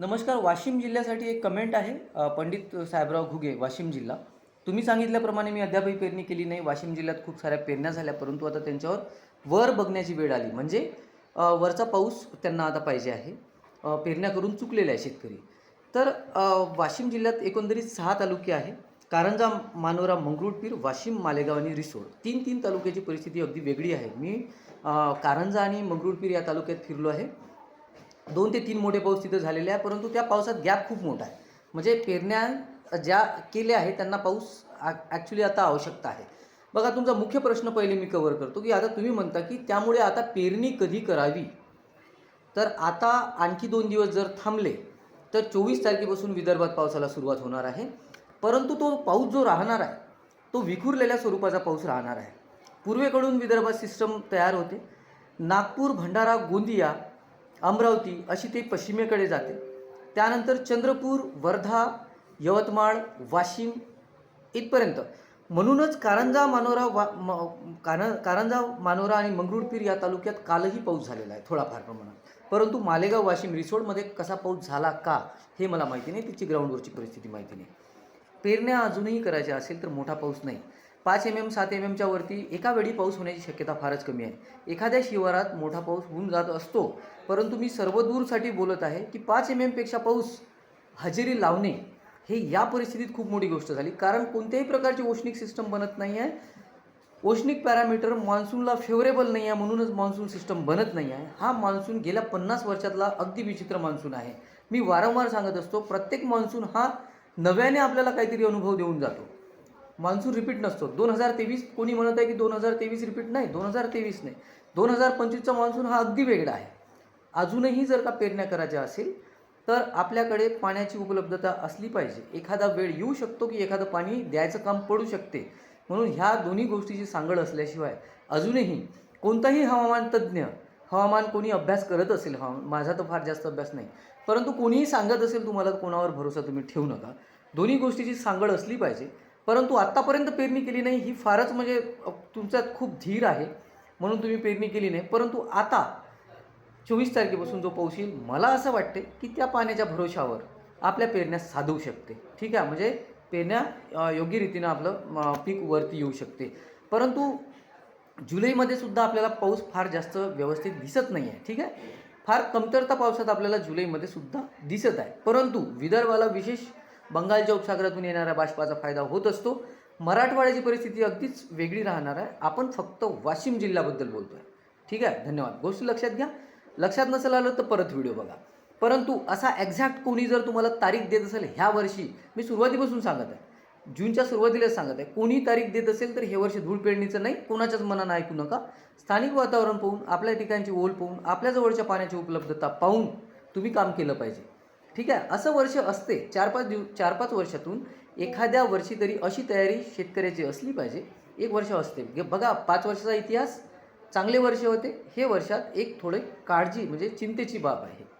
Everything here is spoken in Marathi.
नमस्कार वाशिम जिल्ह्यासाठी एक कमेंट आहे पंडित साहेबराव घुगे वाशिम जिल्हा. तुम्ही सांगितल्याप्रमाणे मी अद्यापही पेरणी केली नाही. वाशिम जिल्ह्यात खूप साऱ्या पेरण्या झाल्या परंतु आता त्यांच्यावर वर बघण्याची वेळ आली. म्हणजे वरचा पाऊस त्यांना आता पाहिजे आहे. पेरण्या करून चुकलेल्या आहे शेतकरी. तर वाशिम जिल्ह्यात एकंदरीत सहा तालुके आहे कारंजा मानोरा मंगरुळपीर वाशिम मालेगाव आणि रिसोड. तीन तीन तालुक्याची परिस्थिती अगदी वेगळी आहे. मी कारंजा आणि मंगरुळपीर या तालुक्यात फिरलो आहे. दोन ते तीन मोठे पाऊस तिथं झालेले आहे परंतु त्या पावसात गॅप खूप मोठा आहे. म्हणजे पेरण्या ज्या केल्या आहेत त्यांना पाऊस ॲक्च्युली आता आवश्यकता आहे. बघा तुमचा मुख्य प्रश्न पहिले मी कवर करतो की आता तुम्ही म्हणता की त्यामुळे आता पेरणी कधी करावी? तर आता आणखी दोन दिवस जर थांबले तर चोवीस तारखेपासून विदर्भात पावसाला सुरुवात होणार आहे. परंतु तो पाऊस जो राहणार आहे तो विखुरलेल्या स्वरूपाचा पाऊस राहणार आहे. पूर्वेकडून विदर्भात सिस्टम तयार होते. नागपूर भंडारा गोंदिया अमरावती अशी ते पश्चिमेकडे जाते. त्यानंतर चंद्रपूर वर्धा यवतमाळ वाशिम इथपर्यंत. म्हणूनच कारंजा मानोरा वा म कार कारंजा मानोरा आणि मंगरुळपीर या तालुक्यात कालही पाऊस झालेला आहे थोडाफार प्रमाणात. परंतु मालेगाव वाशिम रिसोडमध्ये कसा पाऊस झाला का हे मला माहिती नाही तिची ग्राउंडवरची परिस्थिती माहिती नाही. पेरण्या अजूनही करायच्या असेल तर मोठा पाऊस नाही. पाच एम एम सात एम एमच्या वरती एका वेळी पाऊस होण्याची शक्यता फारच कमी आहे. एखाद्या शिवारात मोठा पाऊस होऊन जात असतो परंतु मी सर्वदूरसाठी बोलत आहे की पाच एम एमपेक्षा पाऊस हजेरी लावणे हे या परिस्थितीत खूप मोठी गोष्ट झाली. कारण कोणत्याही प्रकारची औष्णिक सिस्टम बनत नाही आहे औष्णिक पॅरामीटर मान्सूनला फेवरेबल नाही आहे म्हणूनच मान्सून सिस्टम बनत नाही आहे. हा मान्सून गेल्या पन्नास वर्षातला अगदी विचित्र मान्सून आहे. मी वारंवार सांगत असतो प्रत्येक मान्सून हा नव्याने आपल्याला काहीतरी अनुभव देऊन जातो. मान्सून रिपीट नसतो. दोन हजार तेवीस कोणी म्हणत आहे की दोन हजार तेवीस रिपीट नाही? दोन हजार तेवीस नाही. दोन हजार पंचवीसचा मान्सून हा अगदी वेगळा आहे. अजूनही जर का पेरण्या करायच्या असेल तर आपल्याकडे पाण्याची उपलब्धता असली पाहिजे. एखादा वेळ येऊ शकतो की एखादं पाणी द्यायचं काम पडू शकते. म्हणून ह्या दोन्ही गोष्टीची सांगड असल्याशिवाय अजूनही कोणताही हवामान तज्ज्ञ हवामान कोणी अभ्यास करत असेल हवामान माझा तर फार जास्त अभ्यास नाही. परंतु कोणीही सांगत असेल तुम्हाला कोणावर भरोसा तुम्ही ठेवू नका. दोन्ही गोष्टीची सांगड असली पाहिजे. परंतु आत्तापर्यंत पेरणी केली नाही ही फारच म्हणजे तुमच्यात खूप धीर आहे म्हणून तुम्ही पेरणी केली नाही. परंतु आता चोवीस तारखेपासून जो पाऊस येईल मला असं वाटते की त्या पाण्याच्या भरोशावर आपल्या पेरण्या साधवू शकते. ठीक आहे? म्हणजे पेरण्या योग्य रीतीनं आपलं पीक वरती येऊ शकते. परंतु जुलैमध्ये सुद्धा आपल्याला पाऊस फार जास्त व्यवस्थित दिसत नाही आहे ठीक आहे? फार कमतरता पावसात आपल्याला जुलैमध्ये सुद्धा दिसत आहे. परंतु विदर्भाला विशेष बंगालच्या उपसागरातून येणाऱ्या बाष्पाचा फायदा होत असतो. मराठवाड्याची परिस्थिती अगदीच वेगळी राहणार आहे. आपण फक्त वाशिम जिल्ह्याबद्दल बोलतो आहे ठीक आहे? धन्यवाद. गोष्ट लक्षात घ्या. लक्षात नसेल आलं तर परत व्हिडिओ बघा. परंतु असा एक्झॅक्ट कोणी जर तुम्हाला तारीख देत असेल ह्या वर्षी मी सुरुवातीपासून सांगत आहे. जूनच्या सुरुवातीलाच सांगत आहे. कोणी तारीख देत असेल तर हे वर्ष धूळ पेरणीचं नाही. कोणाच्याच मनानं ऐकू नका. स्थानिक वातावरण पाहून आपल्या ठिकाणची ओल पाहून आपल्या जवळच्या पाण्याची उपलब्धता पाहून तुम्ही काम केलं पाहिजे. ठीक आहे? असं वर्ष असते चार पाच दिव चार पाच वर्षातून एखाद्या वर्षी तरी अशी तयारी शेतकऱ्याची असली पाहिजे. एक वर्ष असते. बघा पाच वर्षाचा इतिहास चांगले वर्ष होते. हे वर्षात एक थोडे काळजी म्हणजे चिंतेची बाब आहे.